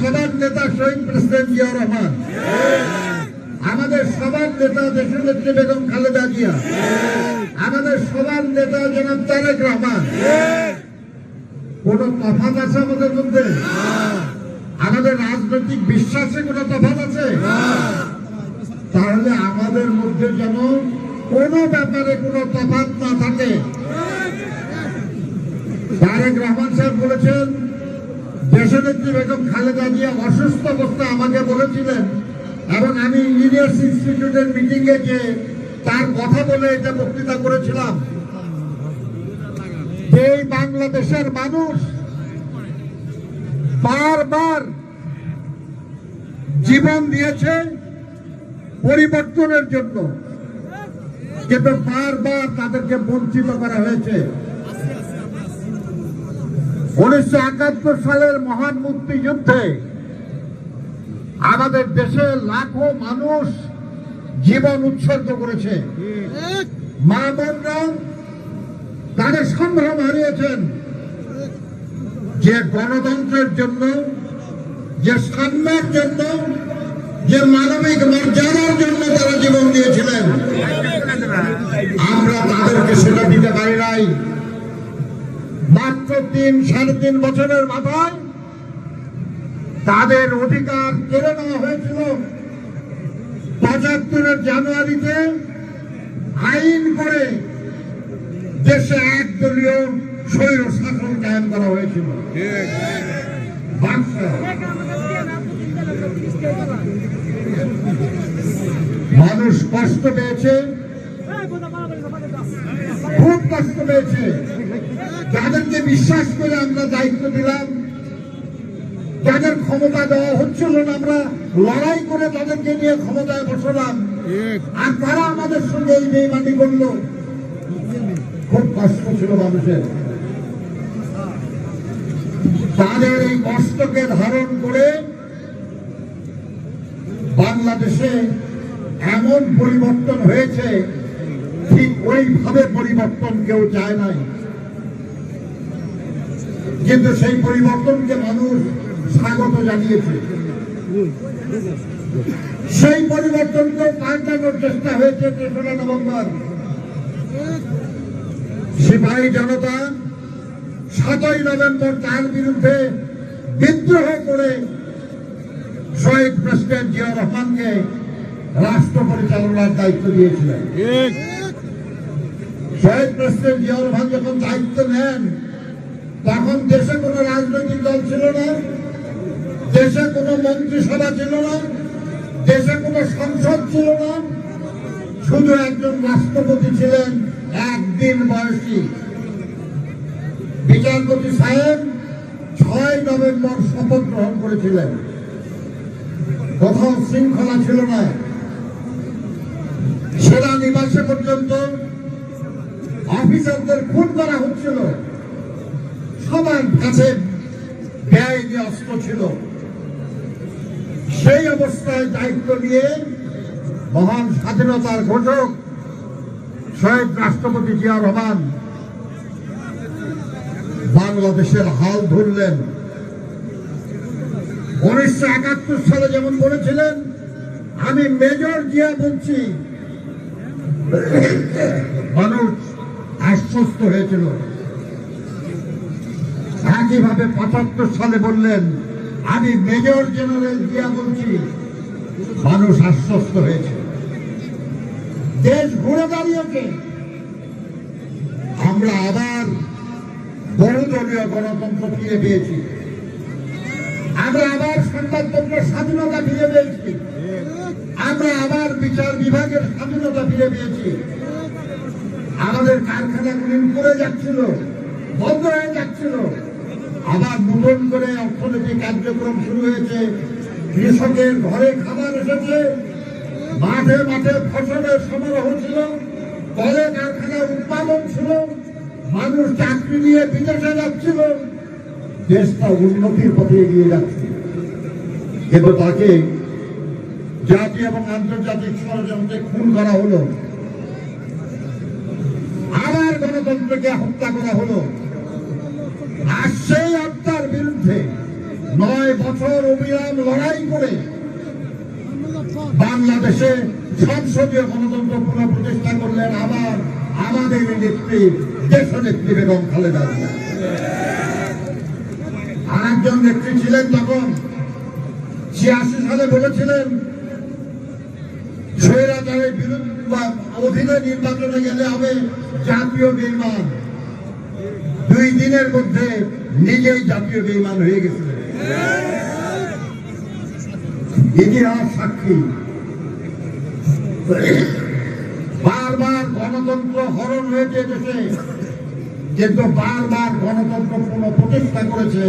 সবার নেতা শহীদ প্রেসিডেন্ট জিয়া রহমান। আমাদের সবার নেতা দেশনেত্রী বেগম খালেদা জিয়া। আমাদের সবার নেতা জনাব তারেক রহমান। কোন তফাত আছে আমাদের মধ্যে? আমাদের রাজনৈতিক বিশ্বাসে কোনো তফাত আছে? তাহলে আমাদের মধ্যে যেন কোনো ব্যাপারে কোনো তফাত না থাকে। তারেক রহমান সাহেব বলেছেন দেশনেত্রী বেগম খালেদা জিয়া অসুস্থ অবস্থায় আমাকে বলেছিলেন এবং আমি ইঞ্জিনিয়ার্স ইনস্টিটিউটের মিটিং এ গিয়ে তার কথা বলে এটা বক্তৃতা করেছিলাম। যে বাংলাদেশের মানুষ বারবার জীবন দিয়েছে পরিবর্তনের জন্য, কিন্তু বারবার তাদেরকে বঞ্চিত করা হয়েছে। উনিশশো একাত্তর সালের মহান মুক্তিযুদ্ধে আমাদের দেশে লাখো মানুষ জীবন উৎসর্গ করেছে। মা বোনরা তাদের সম্ভ্রম হারিয়েছেন। যে গণতন্ত্রের জন্য, যে সাম্যের জন্য, যে মানবিক মর্যাদার জন্য তারা জীবন দিয়েছিলেন। আমরা তাদেরকে সেটা দিতে পারি নাই। মাত্র তিন, সাড়ে তিন বছরের মাথায় তাদের অধিকার কেড়ে নেওয়া হয়েছিল। পঁচাত্তরের জানুয়ারিতে আইন করে দেশে একদলীয় স্বৈর শাসন কায়েম করা হয়েছিল। মানুষ কষ্ট পেয়েছে, খুব কষ্ট পেয়েছে। যাদেরকে বিশ্বাস করে আমরা দায়িত্ব দিলাম যাদের ক্ষমতা দেওয়া হচ্ছিল না আমরা লড়াই করে তাদেরকে নিয়ে ক্ষমতায় বসালাম। আর তারা আমাদের সঙ্গে এই বেইমানি করল। খুব কষ্ট ছিল মানুষের। তাদের এই কষ্টকে ধারণ করে বাংলাদেশে এমন পরিবর্তন হয়েছে ঠিক ওইভাবে পরিবর্তন কেউ চায় নাই। কিন্তু সেই পরিবর্তনকে মানুষ স্বাগত জানিয়েছে। সেই পরিবর্তনকে পাল্টানোর চেষ্টা হয়েছে তেসরা নভেম্বর। সিপাহী জনতা সাতই নভেম্বর তার বিরুদ্ধে বিদ্রোহ করে শহীদ প্রেসিডেন্ট জিয়া রহমানকে রাষ্ট্র পরিচালনার দায়িত্ব দিয়েছিলেন। শহীদ প্রেসিডেন্ট জিয়া রহমান যখন দায়িত্ব নেন তখন দেশে কোনো রাজনৈতিক দল ছিল না, দেশে কোনো মন্ত্রিসভা ছিল না, দেশে কোনো সংসদ ছিল না, শুধু একজন রাষ্ট্রপতি ছিলেন একদিন বয়সী। বিচারপতি সাহেব ছয় নভেম্বর শপথ গ্রহণ করেছিলেন। কোথাও শৃঙ্খলা ছিল না। সেনা নিবাসে পর্যন্ত অফিসারদের খুন করা হচ্ছিল। সবার কাছে দিয়ে অস্ত্র ছিল, সেই অবস্থায় দায়িত্ব নিয়ে মহান স্বাধীনতার ঘোষক শহীদ রাষ্ট্রপতি জিয়া রহমান বাংলাদেশের হাল ধরলেন। উনিশশো একাত্তর সালে যেমন বলেছিলেন, আমি মেজর জিয়া বলছি, মানুষ আশ্বস্ত হয়েছিল। একইভাবে পঁচাত্তর সালে বললেন, আমি মেজর জেনারেল জিয়া বলছি, মানুষ আশ্বস্ত হয়েছে। দেশ ঘুরে দাঁড়িয়েছে। আমরা আবার বহুদলীয় গণতন্ত্র ফিরে পেয়েছি। আমরা আবার সংবাদপত্রের স্বাধীনতা ফিরে পেয়েছি। আমরা আবার বিচার বিভাগের স্বাধীনতা ফিরে পেয়েছি। আমাদের কারখানাগুলি উপরে যাচ্ছিল, বন্ধ হয়ে যাচ্ছিল। আবার নতুন করে অর্থনৈতিক কার্যক্রম শুরু হয়েছে। কৃষকের ঘরে খাবার এসেছে। মাঠে মাঠে ফসলের সমারোহ ছিল। কলে কারখানার উৎপাদন ছিল। মানুষ চাকরি নিয়ে বিদেশে যাচ্ছিল। দেশটা উন্নতির পথে এগিয়ে যাচ্ছে। কিন্তু তাকে জাতি এবং আন্তর্জাতিক ষড়যন্ত্রে খুন করা হলো। আবার গণতন্ত্রকে হত্যা করা হলো। হত্যার বিরুদ্ধে নয় বছর অবিরাম লড়াই করে বাংলাদেশে সংসদীয় গণতন্ত্র পুনঃপ্রতিষ্ঠা করলেন আবার আমাদের নেত্রী দেশ নেত্রী বেগম খালেদা আর একজন নেত্রী ছিলেন তখন ছিয়াশি সালে বলেছিলেন, স্বৈরাচারের বিরুদ্ধে অধীনে নির্বাচনে গেলে হবে জাতীয় নির্মাণ দুই দিনের মধ্যে নিজেই জাতীয় বিমান হয়ে গেছিলেন ইতিহাস সাক্ষী। বারবার গণতন্ত্র হরণ হয়েছে দেশে, কিন্তু বারবার গণতন্ত্র পুনঃ প্রতিষ্ঠা করেছে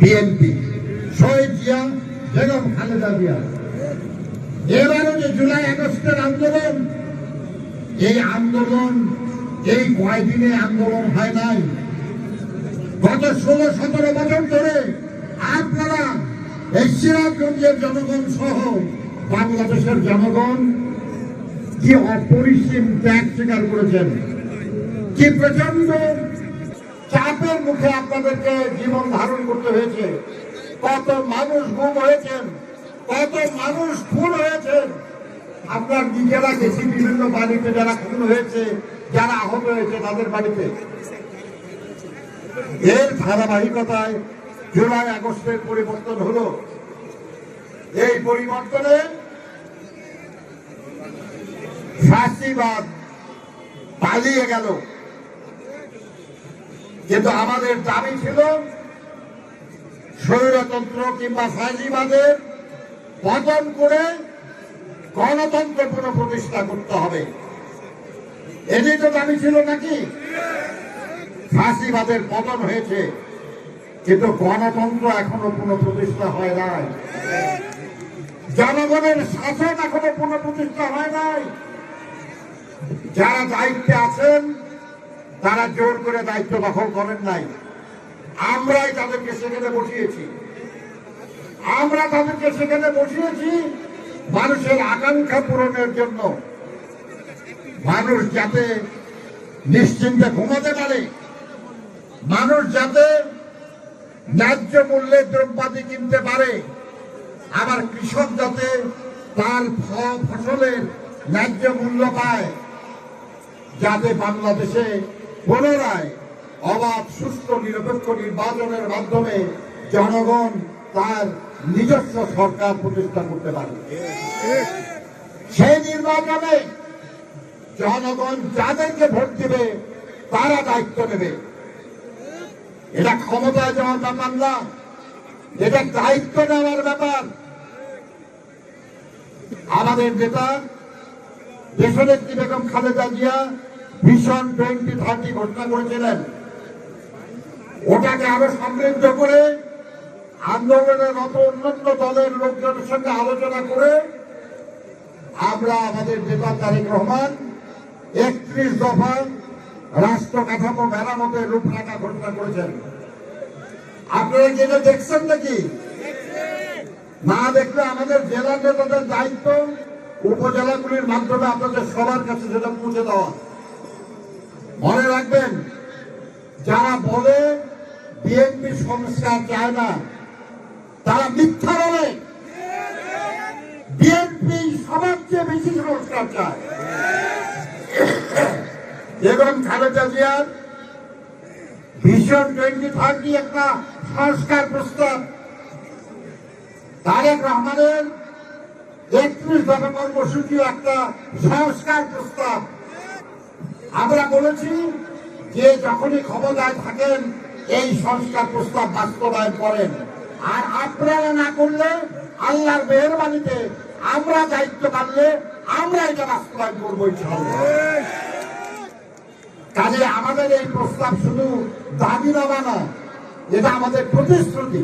বিএনপি শহীদ জিয়া, বেগম খালেদা জিয়া। এবারও যে জুলাই আগস্টের আন্দোলন, এই আন্দোলন, এই কয়দিনে আন্দোলন হয় নাই? গত ষোলো সতেরো বছর ধরে আপনারা এই সিরাজগঞ্জের জনগণ সহ বাংলাদেশের জনগণ কি অপরিসীম ত্যাগ স্বীকার করেছেন? কি প্রচণ্ড চাপের মুখে আপনাদেরকে জীবন ধারণ করতে হয়েছে? কত মানুষ গুম হয়েছেন? কত মানুষ খুন হয়েছেন? আপনার নিজেরা গেছি বিভিন্ন বাড়িতে যারা খুন হয়েছে, যারা আহত হয়েছে তাদের বাড়িতে এর ধারাবাহিকতায় জুলাই আগস্টের পরিবর্তন হলো। এই পরিবর্তনে ফাঁসিবাদ পালিয়ে গেল। কিন্তু আমাদের দাবি ছিল, স্বৈরতন্ত্র কিংবা ফাঁসিবাদের পতন করে গণতন্ত্র পুনঃপ্রতিষ্ঠা করতে হবে। এটি তো দাবি ছিল নাকি? ফাঁসিবাদের পতন হয়েছে, কিন্তু গণতন্ত্র এখনও পুনঃপ্রতিষ্ঠা হয় নাই। জনগণের শাসন এখনও পুনঃপ্রতিষ্ঠা হয় নাই। যারা দায়িত্বে আছেন, তারা জোর করে দায়িত্ব দখল করেন নাই। আমরাই তাদেরকে সেখানে বসিয়েছি। আমরা তাদেরকে সেখানে বসিয়েছি মানুষের আকাঙ্ক্ষা পূরণের জন্য। মানুষ যাতে নিশ্চিন্তে ঘুমাতে পারে মানুষ যাতে ন্যায্য মূল্যে দ্রব্যাদি কিনতে পারে, আবার কৃষক যাতে তার ফসলের ন্যায্য মূল্য পায়, যাতে বাংলাদেশে পুনরায় অবাধ সুস্থ নিরপেক্ষ নির্বাচনের মাধ্যমে জনগণ তার নিজস্ব সরকার প্রতিষ্ঠা করতে পারে। সেই নির্বাচনে জনগণ যাদেরকে ভোট দেবে, তারা দায়িত্ব নেবে। এটা ক্ষমতায় যাওয়ার ব্যাপার না এটা দায়িত্ব নেওয়ার ব্যাপার। আমাদের নেতা, দেশনেত্রী বেগম খালেদা জিয়া ভীষণ টোয়েন্টি থার্টি ঘোষণা করেছিলেন। ওটাকে আরও সমৃদ্ধ করে আন্দোলনের মতো অন্যান্য দলের লোকজনের সঙ্গে আলোচনা করে আমরা আমাদের নেতা তারেক রহমান একত্রিশ দফা রাষ্ট্র কাঠামো মেরামতের রূপরেখা ঘোষণা করেছেন। আপনারা এটা দেখছেন নাকি? না দেখলে আমাদের জেলা নেতাদের দায়িত্ব উপজেলাগুলির মাধ্যমে আপনাদের সবার কাছে সেটা পৌঁছে দেওয়া। মনে রাখবেন, যারা বলে বিএনপি সংস্কার চায় না, তারা মিথ্যা বলে। বিএনপি সবার চেয়ে বেশি সংস্কার চায়। এবং খালেদা জিয়ার ভীষণ টোয়েন্টি থার্টি একটা সংস্কার প্রস্তাব, তারেক রহমানের একত্রিশ দফা কর্মসূচি একটা সংস্কার প্রস্তাব। আমরা বলেছি যে যখনই ক্ষমতায় থাকেন, এই সংস্কার প্রস্তাব বাস্তবায়ন করেন। আর আপনারা না করলে আল্লাহর মেহরবানিতে আমরা দায়িত্ব পারলে আমরা এটা বাস্তবায়ন করব, ইনশাআল্লাহ। কাজে আমাদের এই প্রস্তাব শুধু দাবি নামা না এটা আমাদের প্রতিশ্রুতি।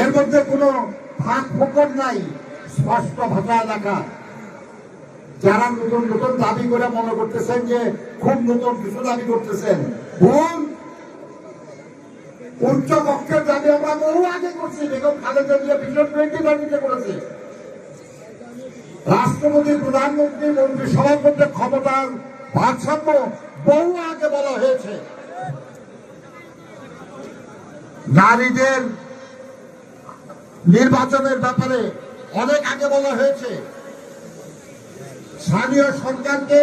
এর মধ্যে কোনো ফাঁক ফোকর নাই, স্পষ্ট ভাষায় লেখা। যারা নতুন নতুন দাবি করে মনে করতেছেন যে খুব নতুন কিছু দাবি করতেছেন, ভুল। উচ্চ পক্ষের দাবি আমরা বহু আগে করছি বেগম খালেদা জিয়া ভীষণ টোয়েন্টি দাবিতে করেছে। রাষ্ট্রপতি, প্রধানমন্ত্রী মন্ত্রী সবার মধ্যে ক্ষমতার ভারসাম্য বহু আগে বলা হয়েছে। নারীদের নির্বাচনের ব্যাপারে অনেক আগে বলা হয়েছে। স্থানীয় সরকারকে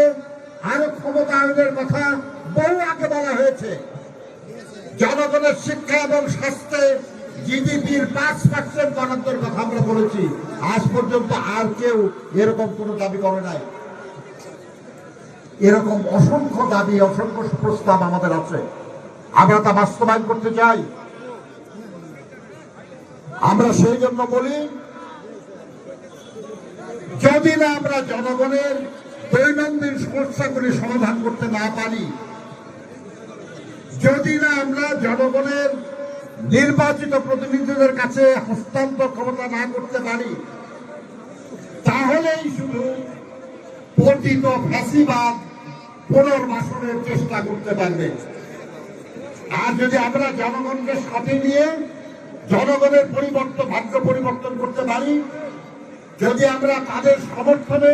আরও ক্ষমতায়নের কথা বহু আগে বলা হয়েছে। জনগণের শিক্ষা এবং স্বাস্থ্যে জিডিপির পাঁচ পার্সেন্ট বরাদ্দের কথা আমরা বলেছি। আজ পর্যন্ত আর কেউ এরকম কোনো দাবি করে নাই। এরকম অসংখ্য দাবি, অসংখ্য প্রস্তাব আমাদের আছে। আমরা তা বাস্তবায়ন করতে চাই। আমরা সেই জন্য বলি, যদি না আমরা জনগণের দৈনন্দিন সমস্যাগুলি সমাধান করতে না পারি, যদি না আমরা জনগণের নির্বাচিত প্রতিনিধিদের কাছে হস্তান্তর ক্ষমতা না করতে পারি, তাহলেই শুধু পতিত ফাঁসিবাদ পুনর্বাসনের চেষ্টা করতে পারবে। আর যদি আমরা জনগণকে সাথে নিয়ে জনগণের পরিবর্তন ভাগ্য পরিবর্তন করতে পারি, যদি আমরা তাদের সমর্থনে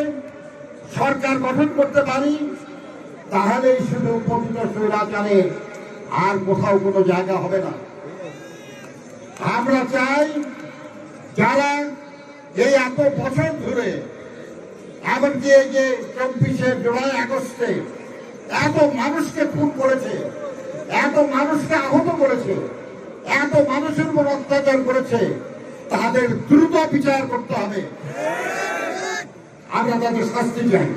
সরকার গঠন করতে পারি তাহলেই শুধু পতিত স্বৈরাচারে আর কোথাও কোনো জায়গা হবে না। আমরা চাই যারা এই এত বছর ধরে এমনকি এই যে চব্বিশে জুলাই আগস্টে এত মানুষকে খুন করেছে, এত মানুষকে আহত করেছে, এত মানুষের উপর অত্যাচার করেছে, তাদের দ্রুত বিচার করতে হবে। আমরা তাদের শাস্তি চাই।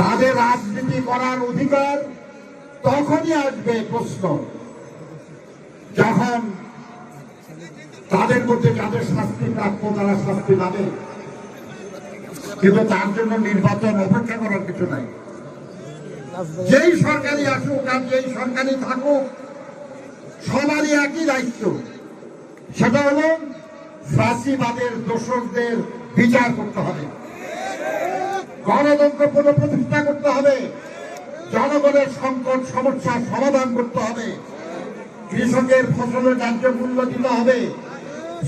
তাদের রাজনীতি করার অধিকার তখনই আসবে প্রশ্ন। যখন তাদের মধ্যে যাদের শাস্তি প্রাপ্য তারা শাস্তি পাবে। কিন্তু তার জন্য নির্বাচন অপেক্ষা করার কিছু নাই। যেই সরকারি আসুক আর যেই সরকারি থাকুক, সবারই একই দায়িত্ব। সেটা হলো ফাঁসিবাদের দোষকদের বিচার করতে হবে। গণতন্ত্র পুনঃপ্রতিষ্ঠা করতে হবে। জনগণের সংকট সমস্যার সমাধান করতে হবে। কৃষকের ফসলের ন্যায্য মূল্য দিতে হবে।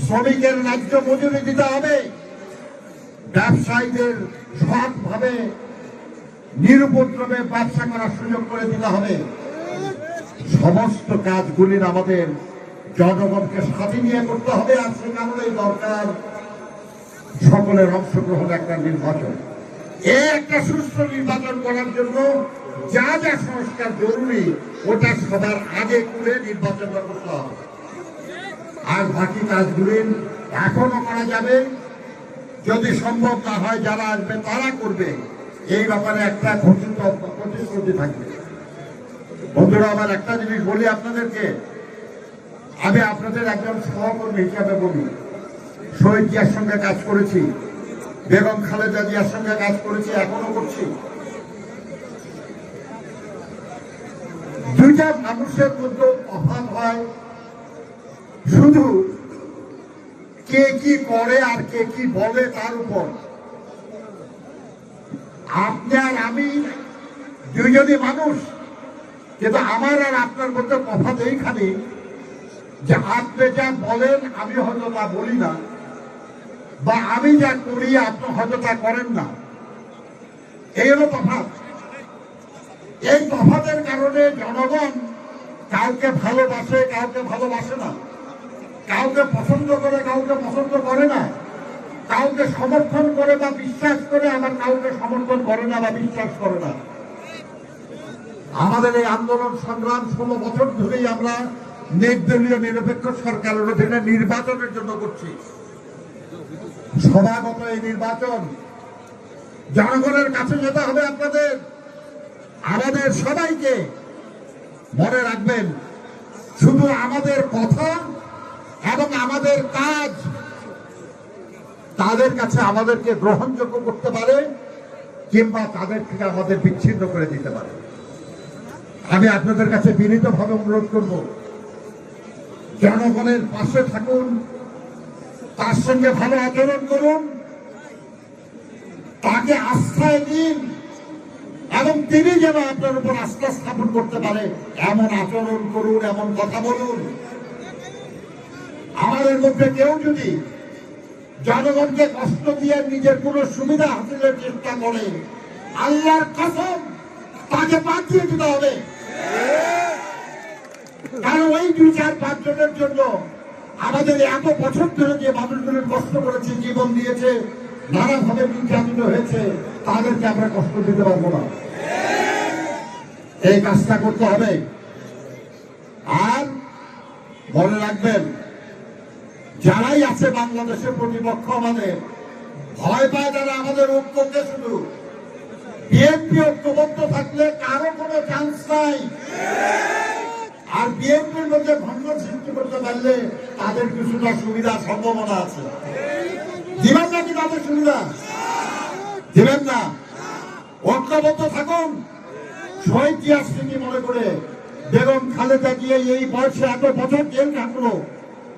শ্রমিকের ন্যায্য মজুরি দিতে হবে। ব্যবসায়ীদের সৎভাবে, নিরুপদ্রবে ব্যবসা করার সুযোগ করে দিতে হবে। সমস্ত কাজগুলির আমাদের জনগণকে সাথে নিয়ে করতে হবে আর সে কারণেই দরকার। সকলের অংশগ্রহণ একটা নির্বাচন। এই একটা সুস্থ নির্বাচন করার জন্য যা যা সংস্কার জরুরি, ওটা সবার আগে করে নির্বাচন করতে হবে আর বাকি কাজগুলি এখনও করা যাবে। যদি সম্ভব না হয় যারা আসবে, তারা করবে। এই ব্যাপারে একটা ঘোষিত প্রতিশ্রুতি থাকবে। বন্ধুরা, আমার একটা জিনিস বলি আপনাদেরকে। আমি আপনাদের একজন সহকর্মী হিসাবে বলি। শহীদ জিয়ার সঙ্গে কাজ করেছি। বেগম খালেদা জিয়ার সঙ্গে কাজ করেছি, এখনও করছি। দুইটা মানুষের মধ্যে অভাব হয়। শুধু কে কি করে আর কে কি বলে তার উপর। আপনি আর আমি দুইজনই মানুষ। কিন্তু আমার আর আপনার মধ্যে তফাৎ এইখানে যে আপনি যা বলেন, আমি হয়তো তা বলি না। বা আমি যা করি, আপনি হয়তো তা করেন না। এই হলো তফাৎ। এই তফাতের কারণে জনগণ কাউকে ভালোবাসে কাউকে ভালোবাসে না। কাউকে পছন্দ করে, কাউকে পছন্দ করে না। কাউকে সমর্থন করে বা বিশ্বাস করে আবার কাউকে সমর্থন করে না বা বিশ্বাস করে না। আমাদের এই আন্দোলন সংগ্রাম ষোলো বছর ধরেই আমরা নির্দলীয় নিরপেক্ষ সরকারের অধীনে নির্বাচনের জন্য করছি। সভাগত এই নির্বাচন জনগণের কাছে যেতে হবে আপনাদের। আমাদের সবাইকে মনে রাখবেন, শুধু আমাদের কথা এবং আমাদের কাজ তাদের কাছে আমাদেরকে গ্রহণযোগ্য করতে পারে কিংবা তাদের থেকে আমাদের বিচ্ছিন্ন করে দিতে পারে। আমি আপনাদের কাছে বিনীতভাবে অনুরোধ করব, জনগণের পাশে থাকুন, তার সঙ্গে ভালো আচরণ করুন, তাকে আস্থায় দিন, এবং তিনি যেন আপনার উপর আস্থা স্থাপন করতে পারে, এমন আচরণ করুন, এমন কথা বলুন। আমাদের মধ্যে কেউ যদি জনগণকে কষ্ট দিয়ে নিজের কোনো সুবিধা হাসিলের চেষ্টা করে, আল্লাহর কসম, তাকে বাঁচিয়ে দিতে হবে। কারণ ওই দুই চার পাঁচজনের জন্য আমাদের এত বছর ধরে যে মানুষগুলো কষ্ট করেছে, জীবন দিয়েছে, নানাভাবে নির্যাতিত হয়েছে, তাদেরকে আমরা কষ্ট দিতে পারব না। এই কাজটা করতে হবে। আর মনে রাখবেন যারাই আছে বাংলাদেশের প্রতিপক্ষ আমাদের, ভয় পায় তারা আমাদের ঐক্যকে শুধু। বিএনপি ঐক্যবদ্ধ থাকলে কারও কোনো চান্স নাই। আর বিএনপির মধ্যে ভঙ্গ সৃষ্টি করতে পারলে তাদের কিছুটা সুবিধা, সম্ভাবনা আছে। দিবেন নাকি তাদের সুবিধা? দিবেন না। ঐক্যবদ্ধ থাকুন। শহীদ জিয়া স্মৃতি মনে করে বেগম খালেদা জিয়া এই বয়সে এত বছর জেল থাকল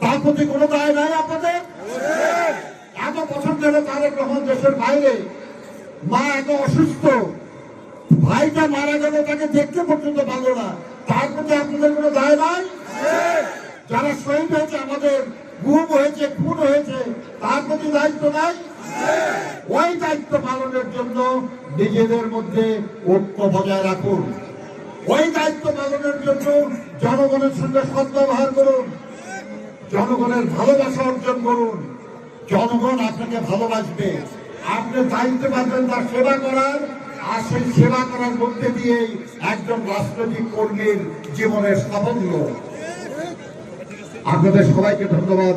তার প্রতি কোনো দায় নাই আপনাদের? এত বছর ধরে তারেক রহমান দেশের বাইরে। মা এত অসুস্থ। ভাইটা মারা গেল, তাকে দেখতে পর্যন্ত পারল না। তার প্রতি আপনাদের কোনো দায় নাই? যারা শহীদ হয়েছে, আমাদের গুম হয়েছে, খুন হয়েছে, তার প্রতি দায়িত্ব নাই? ওই দায়িত্ব পালনের জন্য নিজেদের মধ্যে ঐক্য বজায় রাখুন। ওই দায়িত্ব পালনের জন্য জনগণের সঙ্গে সদ্ব্যবহার করুন। জনগণের ভালোবাসা অর্জন করুন। জনগণ আপনাকে ভালোবাসবে। আপনি দায়িত্ব পারবেন তার সেবা করার, আর সেই সেবা করার মধ্যে দিয়েই একজন রাজনৈতিক কর্মীর জীবনের সাফল্য। আপনাদের সবাইকে ধন্যবাদ।